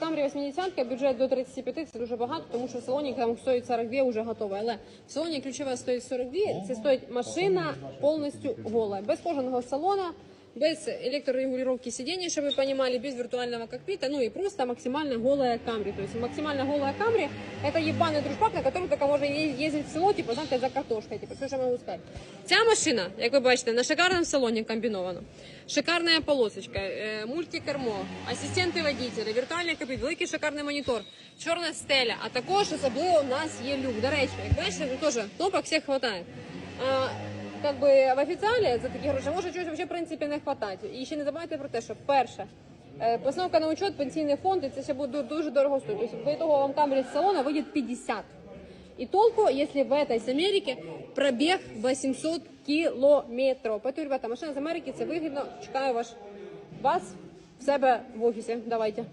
Камрі 80 бюджет до 35 це дуже багато, тому що в салоні там стоїть 42 вже готове. Але в салоні ключове стоїть 42, це стоїть машина повністю гола, без кожного салона, без електрорегулировки сидіння, щоб ви розуміли, без віртуального кокпита, ну і просто максимально голая Камрі. Тобто максимально голая Камрі – це єбаний дружбак, на якому тільки може їздити в село, типу, знаєте, за картошкою, все, що можу сказати. Ця машина, як ви бачите, на шикарному салоні комбіновано. Шикарна полосочка, е, мультикермо, асистенти водителя, віртуальний кабін, великий шикарний монітор, чорна стеля, а також особливо у нас є люк. До речі, як бачите, теж кнопок всіх хватає. А, как би в офіціалі за такі гроші може чогось в принципі не хватати. І ще не забувайте про те, що перше, е, постановка на учет, пенсійний фонд, і це ще буде дуже дорого стоїть. Тобто, до того вам камері з салона вийде 50. И толку, если в этой с Америки пробег 800 километров. Поэтому, ребята, машина з Америки, це вигідно. Чекаю ваш, вас в себе в офісі. Давайте.